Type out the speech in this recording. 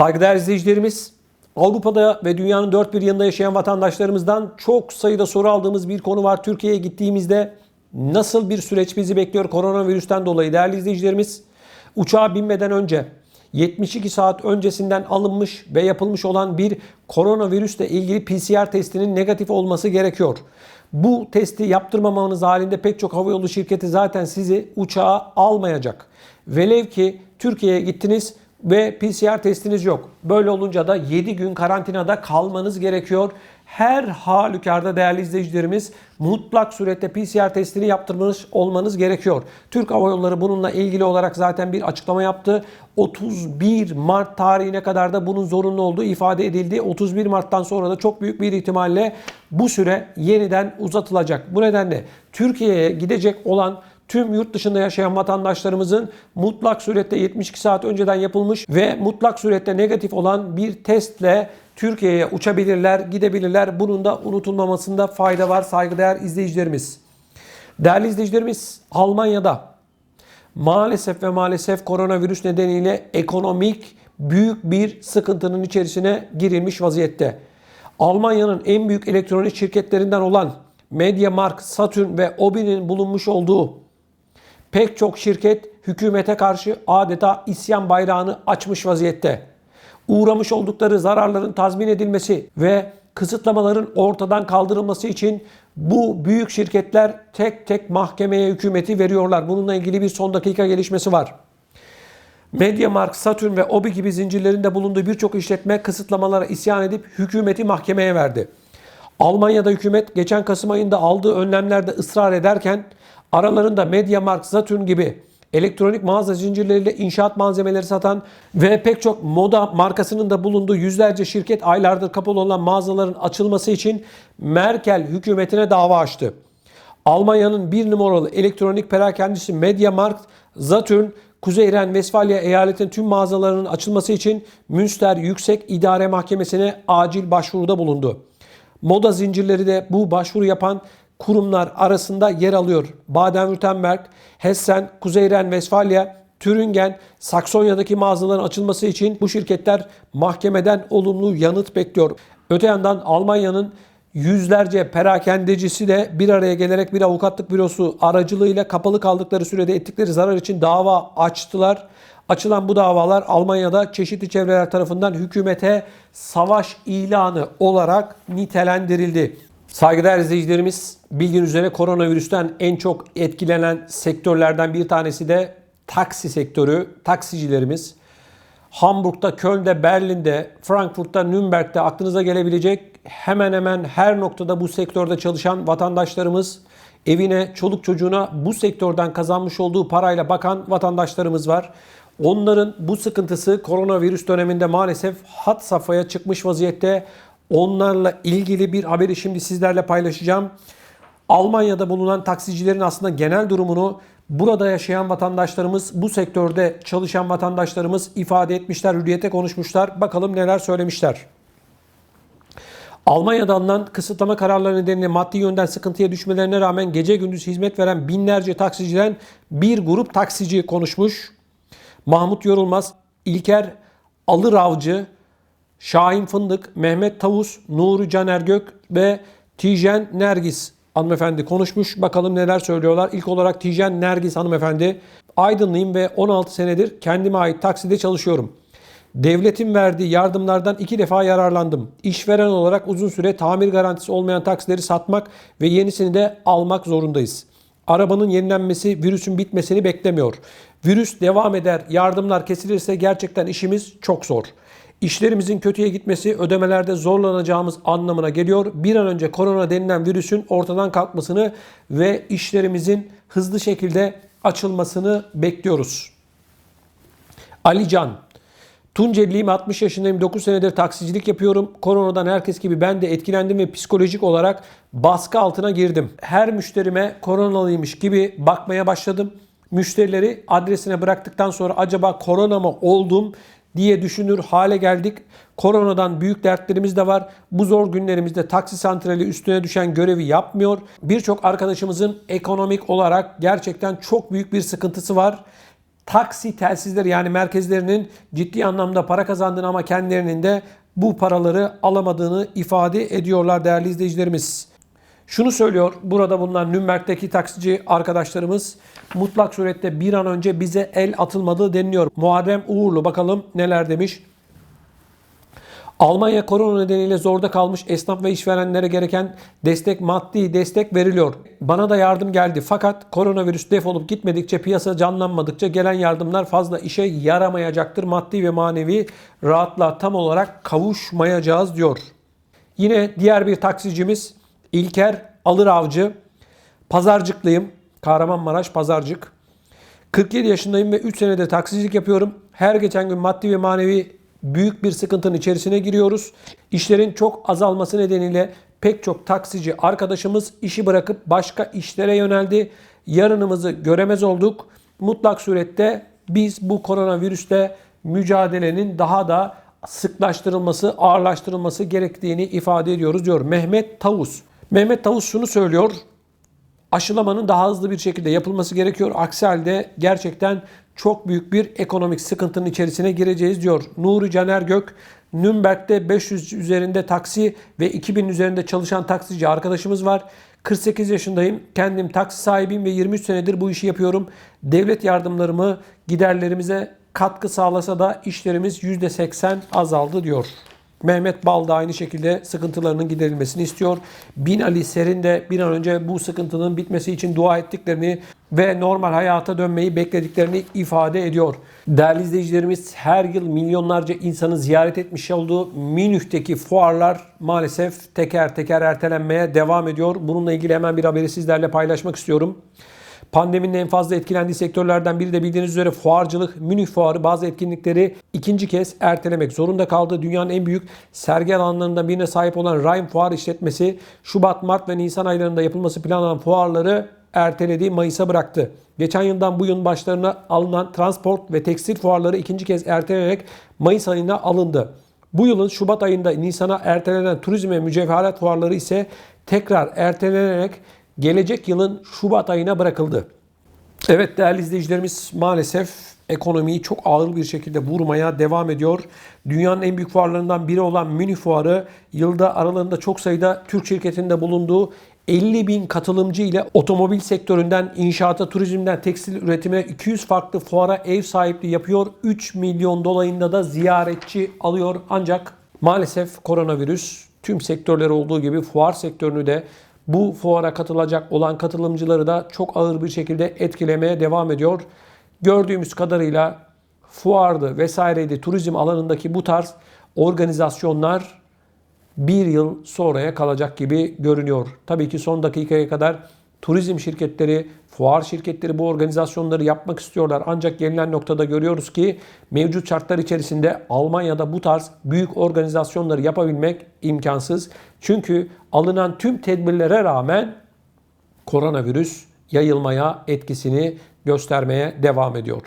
Saygıdeğer izleyicilerimiz, Avrupa'da ve dünyanın dört bir yanında yaşayan vatandaşlarımızdan çok sayıda soru aldığımız bir konu var. Türkiye'ye gittiğimizde nasıl bir süreç bizi bekliyor koronavirüsten dolayı değerli izleyicilerimiz? Uçağa binmeden önce 72 saat öncesinden alınmış ve yapılmış olan bir koronavirüsle ilgili PCR testinin negatif olması gerekiyor. Bu testi yaptırmamanız halinde pek çok havayolu şirketi zaten sizi uçağa almayacak. Velev ki Türkiye'ye gittiniz ve PCR testiniz yok. Böyle olunca da 7 gün karantinada kalmanız gerekiyor. Her halükarda değerli izleyicilerimiz mutlak surette PCR testini yaptırmanız olmanız gerekiyor. Türk Hava Yolları bununla ilgili olarak zaten bir açıklama yaptı. 31 Mart tarihine kadar da bunun zorunlu olduğu ifade edildi. 31 Mart'tan sonra da çok büyük bir ihtimalle bu süre yeniden uzatılacak. Bu nedenle Türkiye'ye gidecek olan tüm yurt dışında yaşayan vatandaşlarımızın mutlak surette 72 saat önceden yapılmış ve mutlak surette negatif olan bir testle Türkiye'ye uçabilirler, gidebilirler. Bunun da unutulmamasında fayda var saygıdeğer izleyicilerimiz. Değerli izleyicilerimiz Almanya'da maalesef ve maalesef koronavirüs nedeniyle ekonomik büyük bir sıkıntının içerisine girilmiş vaziyette. Almanya'nın en büyük elektronik şirketlerinden olan MediaMarkt, Saturn ve Obi'nin bulunmuş olduğu pek çok şirket hükümete karşı adeta isyan bayrağını açmış vaziyette. Uğramış oldukları zararların tazmin edilmesi ve kısıtlamaların ortadan kaldırılması için bu büyük şirketler tek tek mahkemeye hükümeti veriyorlar. Bununla ilgili bir son dakika gelişmesi var. MediaMarkt, Saturn ve Obi gibi zincirlerinde bulunduğu birçok işletme kısıtlamalara isyan edip hükümeti mahkemeye verdi. Almanya'da hükümet geçen Kasım ayında aldığı önlemlerde ısrar ederken aralarında MediaMarkt, Saturn gibi elektronik mağaza zincirleriyle inşaat malzemeleri satan ve pek çok moda markasının da bulunduğu yüzlerce şirket aylardır kapalı olan mağazaların açılması için Merkel hükümetine dava açtı. Almanya'nın bir numaralı elektronik perakendisi MediaMarkt, Saturn, Kuzey Ren-Vesfalya eyaletinin tüm mağazalarının açılması için Münster Yüksek İdare Mahkemesi'ne acil başvuruda bulundu. Moda zincirleri de bu başvuru yapan kurumlar arasında yer alıyor. Baden-Württemberg, Hessen, Kuzey Ren-Vesfalya, Türingen, Saksonya'daki mağazaların açılması için bu şirketler mahkemeden olumlu yanıt bekliyor. Öte yandan Almanya'nın yüzlerce perakendecisi de bir araya gelerek bir avukatlık bürosu aracılığıyla kapalı kaldıkları sürede ettikleri zarar için dava açtılar. Açılan bu davalar Almanya'da çeşitli çevreler tarafından hükümete savaş ilanı olarak nitelendirildi. Saygıdeğer izleyicilerimiz bildiğiniz üzere koronavirüsten en çok etkilenen sektörlerden bir tanesi de taksi sektörü, taksicilerimiz. Hamburg'da, Köln'de, Berlin'de, Frankfurt'ta, Nürnberg'de aklınıza gelebilecek hemen hemen her noktada bu sektörde çalışan vatandaşlarımız evine, çoluk çocuğuna bu sektörden kazanmış olduğu parayla bakan vatandaşlarımız var. Onların bu sıkıntısı koronavirüs döneminde maalesef hat safhaya çıkmış vaziyette. Onlarla ilgili bir haberi şimdi sizlerle paylaşacağım. Almanya'da bulunan taksicilerin aslında genel durumunu burada yaşayan vatandaşlarımız, bu sektörde çalışan vatandaşlarımız ifade etmişler, hürriyete konuşmuşlar. Bakalım neler söylemişler. Almanya'da alınan kısıtlama kararları nedeniyle maddi yönden sıkıntıya düşmelerine rağmen gece gündüz hizmet veren binlerce taksiciden bir grup taksici konuşmuş. Mahmut Yorulmaz, İlker Alıravcı, Şahin Fındık, Mehmet Tavus, Nuri Caner Gök ve Tijen Nergis hanımefendi konuşmuş. Bakalım neler söylüyorlar. İlk olarak Tijen Nergis hanımefendi. Aydınlıyım ve 16 senedir kendime ait takside çalışıyorum. Devletin verdiği yardımlardan iki defa yararlandım. İşveren olarak uzun süre tamir garantisi olmayan taksileri satmak ve yenisini de almak zorundayız. Arabanın yenilenmesi virüsün bitmesini beklemiyor. Virüs devam eder, yardımlar kesilirse gerçekten işimiz çok zor. İşlerimizin kötüye gitmesi ödemelerde zorlanacağımız anlamına geliyor. Bir an önce korona denilen virüsün ortadan kalkmasını ve işlerimizin hızlı şekilde açılmasını bekliyoruz. Ali Can Tunceliyim 60 yaşındayım 9 senedir taksicilik yapıyorum. Koronadan herkes gibi ben de etkilendim ve psikolojik olarak baskı altına girdim. Her müşterime koronalıymış gibi bakmaya başladım. Müşterileri adresine bıraktıktan sonra acaba korona mı oldum diye düşünür hale geldik. Koronadan büyük dertlerimiz de var. Bu zor günlerimizde taksi santrali üstüne düşen görevi yapmıyor. Birçok arkadaşımızın ekonomik olarak gerçekten çok büyük bir sıkıntısı var. taksi telsizleri yani merkezlerinin ciddi anlamda para kazandığını ama kendilerinin de bu paraları alamadığını ifade ediyorlar değerli izleyicilerimiz. Şunu söylüyor burada bulunan Nürnberg'deki taksici arkadaşlarımız mutlak surette bir an önce bize el atılmadı deniliyor. Muharrem Uğurlu bakalım neler demiş. Almanya korona nedeniyle zorda kalmış esnaf ve işverenlere gereken destek, maddi destek veriliyor. Bana da yardım geldi fakat koronavirüs defolup gitmedikçe, piyasa canlanmadıkça gelen yardımlar fazla işe yaramayacaktır. Maddi ve manevi rahatlığa tam olarak kavuşmayacağız diyor. Yine diğer bir taksicimiz İlker Alır Avcı. Pazarcıklıyım. Kahramanmaraş Pazarcık. 47 yaşındayım ve 3 senedir taksicilik yapıyorum. Her geçen gün maddi ve manevi büyük bir sıkıntının içerisine giriyoruz. İşlerin çok azalması nedeniyle pek çok taksici arkadaşımız işi bırakıp başka işlere yöneldi. Yarınımızı göremez olduk. Mutlak surette biz bu koronavirüste mücadelenin daha da sıklaştırılması, ağırlaştırılması gerektiğini ifade ediyoruz diyor Mehmet Tavus. Mehmet Tavus şunu söylüyor aşılamanın daha hızlı bir şekilde yapılması gerekiyor. Aksi halde gerçekten çok büyük bir ekonomik sıkıntının içerisine gireceğiz diyor. Nuri Caner Gök, Nürnberg'de 500 üzerinde taksi ve 2000 üzerinde çalışan taksici arkadaşımız var. 48 yaşındayım. Kendim taksi sahibiyim ve 23 senedir bu işi yapıyorum. Devlet yardımlarımı giderlerimize katkı sağlasa da işlerimiz %80 azaldı diyor. Mehmet Bal da aynı şekilde sıkıntılarının giderilmesini istiyor. Bin Ali Serin de bir an önce bu sıkıntının bitmesi için dua ettiklerini ve normal hayata dönmeyi beklediklerini ifade ediyor. Değerli izleyicilerimiz her yıl milyonlarca insanı ziyaret etmiş olduğu Münih'teki fuarlar maalesef teker teker ertelenmeye devam ediyor. Bununla ilgili hemen bir haberi sizlerle paylaşmak istiyorum. Pandeminin en fazla etkilendiği sektörlerden biri de bildiğiniz üzere fuarcılık. Münih Fuarı bazı etkinlikleri ikinci kez ertelemek zorunda kaldı. Dünyanın en büyük sergi alanlarından birine sahip olan Rhein Fuar işletmesi Şubat, Mart ve Nisan aylarında yapılması planlanan fuarları ertelediği Mayıs'a bıraktı. Geçen yıldan bu yıl başlarına alınan transport ve tekstil fuarları ikinci kez ertelenerek Mayıs ayına alındı. Bu yılın Şubat ayında Nisan'a ertelenen turizm ve mücevherat fuarları ise tekrar ertelenerek gelecek yılın Şubat ayına bırakıldı. Evet değerli izleyicilerimiz maalesef ekonomiyi çok ağır bir şekilde vurmaya devam ediyor. Dünyanın en büyük fuarlarından biri olan Münih Fuarı yılda aralarında çok sayıda Türk şirketinde bulunduğu 50 bin katılımcı ile otomobil sektöründen, inşaata, turizmden, tekstil üretimine 200 farklı fuara ev sahipliği yapıyor. 3 milyon dolayında da ziyaretçi alıyor. Ancak maalesef koronavirüs tüm sektörler olduğu gibi fuar sektörünü de bu fuara katılacak olan katılımcıları da çok ağır bir şekilde etkilemeye devam ediyor. Gördüğümüz kadarıyla fuardı vesaireydi turizm alanındaki bu tarz organizasyonlar bir yıl sonraya kalacak gibi görünüyor. Tabii ki son dakikaya kadar turizm şirketleri, fuar şirketleri bu organizasyonları yapmak istiyorlar. Ancak gelinen noktada görüyoruz ki mevcut şartlar içerisinde Almanya'da bu tarz büyük organizasyonları yapabilmek imkansız. Çünkü alınan tüm tedbirlere rağmen koronavirüs yayılmaya etkisini göstermeye devam ediyor.